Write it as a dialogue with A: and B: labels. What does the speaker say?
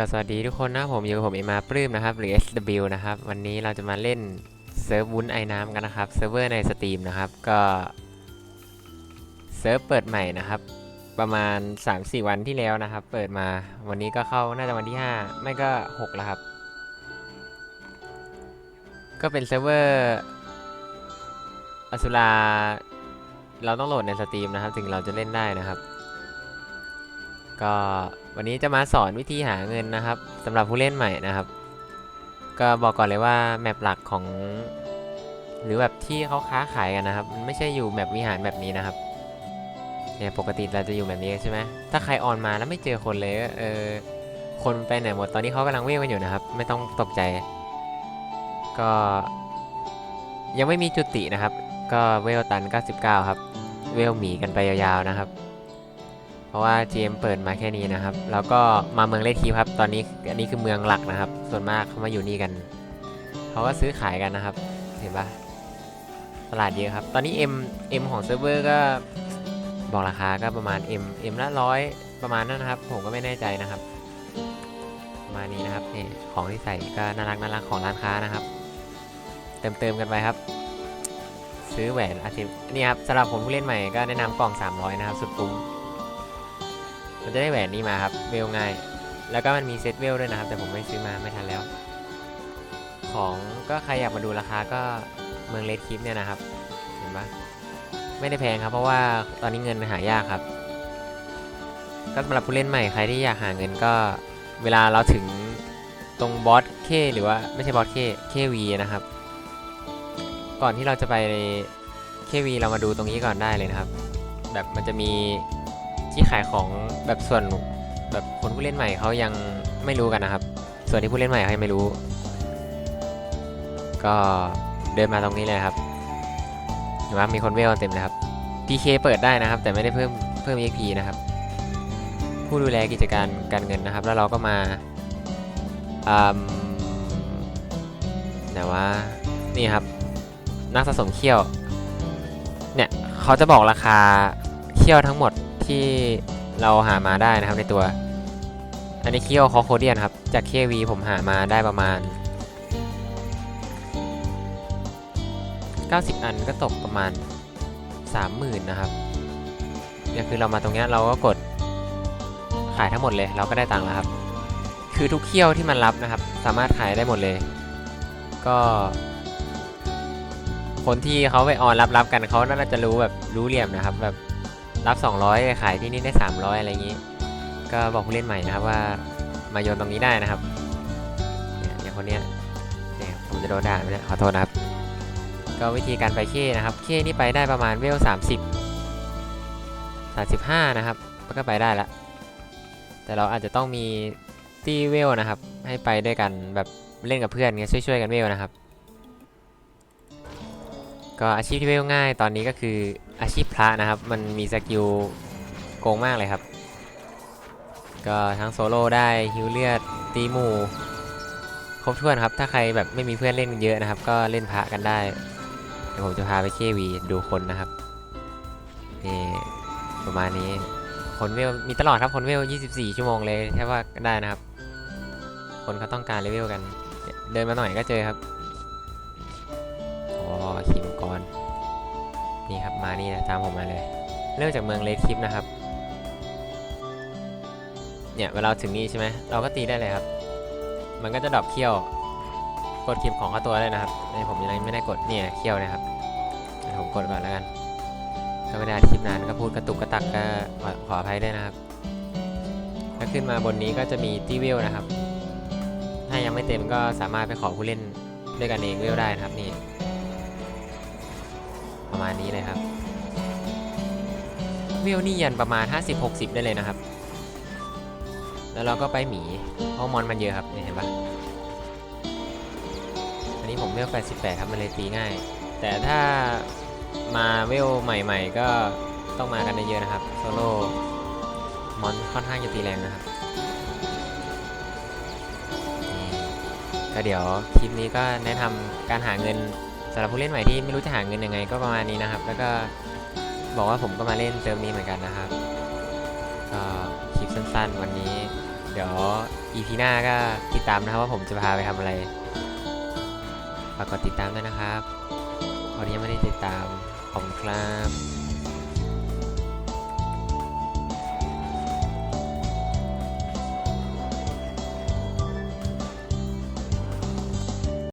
A: ก็สวัสดีทุกคนนะผมอยู่กับผมเอมาปลื้มนะครับหรือ SW นะครับ วันนี้เราจะมาเล่นเซิร์ฟวุ้นไอ้น้ำกันนะครับเซิร์ฟเวอร์ในสตรีมนะครับ ก็เซิร์ฟเปิดใหม่นะครับ ประมาณ 3-4 วันที่แล้วนะครับ เปิดมาวันนี้ก็เข้าน่าจะวันที่ 5 ไม่ก็ 6 แล้วครับ ก็เป็นเซิร์ฟเวอร์อสุราเราต้องโหลดในสตรีมนะครับ ถึงเราจะเล่นได้นะครับ ก็วันนี้จะมาสอนวิธีหาเงินนะครับสำหรับผู้เล่นใหม่นะครับ ก็บอกก่อนเลยว่าแมปหลักของ หรือแบบที่เขาค้าขายกันนะครับ มันไม่ใช่อยู่แมปวิหารแบบนี้นะครับเนี่ยปกติเราจะอยู่แบบนี้ใช่ไหมถ้าใครออนมาแล้วไม่เจอคนเลยเออคนไปไหนหมดตอนนี้เขากำลังเวลกันอยู่นะครับ ไม่ต้องตกใจ ก็ ยังไม่มีจุตินะครับ ก็เวลตัน 99 ครับ เวลหมีกันไปยาวๆนะครับ เพราะว่า GM เปิดมาแค่นี้นะครับ แล้วก็มาเมืองเลทีครับตอนนี้อันนี้คือเมืองหลักนะครับ ส่วนมากเขามาอยู่นี่กันเขาก็ซื้อขายกันนะครับ เห็นปะตลาดเยอะครับ ตอนนี้ M M ของเซิร์ฟเวอร์ก็บอกราคาก็ประมาณ M M ละร้อยประมาณนั้นนะครับ ผมก็ไม่แน่ใจนะครับประมาณนี้นะครับนี่ของที่ใส่ก็น่ารักน่ารักของร้านค้านะครับ เติมเติมกันไปครับ ซื้อแหวนอาทิตย์นี่ครับสำหรับผมผู้เล่นใหม่ก็แนะนำกล่อง 300 นะครับ สุดคุ้ม มันจะได้แหวนนี้มาครับเวลง่าย แล้วก็มันมีเซตเวลด้วยนะครับ แต่ผมไม่ซื้อมาไม่ทันแล้ว ของก็ใครอยากมาดูราคาก็เมืองเลดคลิปเนี่ยนะครับ เห็นปะไม่ได้แพงครับ เพราะว่าตอนนี้เงินหายากครับ ก็สำหรับผู้เล่นใหม่ใครที่อยากหาเงินก็เวลาเราถึงตรงบอสเคหรือว่าไม่ใช่บอสเคเควีนะครับ ก่อนที่เราจะไปเควีเรามาดูตรงนี้ก่อนได้เลยนะครับ แบบมันจะมี ที่ขายของแบบส่วนแบบคนผู้เล่นใหม่เขายังไม่รู้กันนะครับ ส่วนที่ผู้เล่นใหม่เขายังไม่รู้ ก็เดินมาตรงนี้เลยครับเห็นว่ามีคนเวลเต็มเลยครับ PK เปิดได้นะครับ แต่ไม่ได้เพิ่มเพิ่ม EXP นะครับ ผู้ดูแลกิจการการเงินนะครับ แล้วเราก็มาอืมไหนว่านี่ครับ นักสะสมเขี้ยว เนี่ยเขาจะบอกราคาเขี้ยวทั้งหมด ที่เราหามาได้นะครับในตัว อันนี้เขี้ยวคอโคเดียนครับ จากเควีผมหามาได้ประมาณ 90 อันก็ตกประมาณ 30,000 นะครับเนี่ยคือเรามาตรงนี้เราก็กดขายทั้งหมดเลยเราก็ได้ตังค์แล้วครับ คือทุกเขี้ยวที่มันรับนะครับ สามารถขายได้หมดเลย ก็ คนที่เขาไปออนรับรับกันเขาน่าจะรู้แบบรู้เหลี่ยมนะครับแบบ รับ 200ขายที่นี่ได้ 300 อะไรอย่างนี้ ก็บอกผู้เล่นใหม่นะครับว่ามาโยนตรงนี้ได้นะครับเนี่ยอย่างคนเนี้ยเนี่ยผมจะโดนด่าไหมเนี่ยขอโทษนะครับ ก็วิธีการไปเคนะครับเคนี่ไปได้ประมาณเวล 30 35 นะครับมันก็ไปได้ละ แต่เราอาจจะต้องมีตีเวลนะครับ ให้ไปด้วยกันแบบเล่นกับเพื่อนเงี้ยช่วยๆกันเวลนะครับ ก็อาชีพที่เวลง่ายตอนนี้ก็คืออาชีพพระนะครับ มันมีสกิลโกงมากเลยครับ ก็ทั้งโซโล่ได้ฮิวเลือดตีหมู่ครบถ้วนครับ ถ้าใครแบบไม่มีเพื่อนเล่นเยอะนะครับ ก็เล่นพระกันได้เดี๋ยวผมจะพาไปเควีดูคนนะครับนี่ประมาณนี้คนเวลมีตลอดครับคนเวล 24 ชั่วโมงเลยแค่ว่าได้นะครับ คนเขาต้องการเลเวลกัน เดินมาหน่อยก็เจอครับ ขีมังกรนี่ครับมานี่นะตามผมมาเลย เริ่มจากเมืองเลดคลิปนะครับ เนี่ยเวลาถึงนี่ใช่ไหมเราก็ตีได้เลยครับ มันก็จะดรอปเขี้ยว กดคลิปของเข้าตัวได้นะครับนี่ผมยังไม่ได้กดเนี่ยเขี้ยวนะครับผมกดก่อนแล้วกันก็ไม่ได้คลิปนานก็พูดกระตุกกระตักก็ขออภัยด้วยนะครับถ้าขึ้นมาบนนี้ก็จะมีตีเวลนะครับ ถ้ายังไม่เต็มก็สามารถไปขอผู้เล่นด้วยกันเองเวลได้นะครับนี่ ประมาณนี้เลยครับเวลนี่ยันประมาณ 50-60 ได้เลยนะครับ แล้วเราก็ไปหมีเพราะมอนมันเยอะครับเห็นปะอันนี้ผมเวล88ครับมันเลยตีง่าย แต่ถ้ามาเวลใหม่ๆ ก็ต้องมากันเยอะนะครับโซโล่มอนค่อนข้างจะตีแรงนะครับก็เดี๋ยวคลิปนี้ก็แนะนำการหาเงินำหรับผู้เล่นใหม่ที่ไม่รู้จะหาเงินยังไงก็ประมาณนี้นะครับ แล้วก็บอกว่าผมก็มาเล่นเติมนี้เหมือนกันนะครับก็คลิปสั้น ๆ วันนี้ เดี๋ยว EP หน้าก็ติดตามนะครับว่าผมจะพาไปทำอะไรฝากกดติดตามด้วยนะครับตอนนี้ไม่ได้ติดตามผมครับ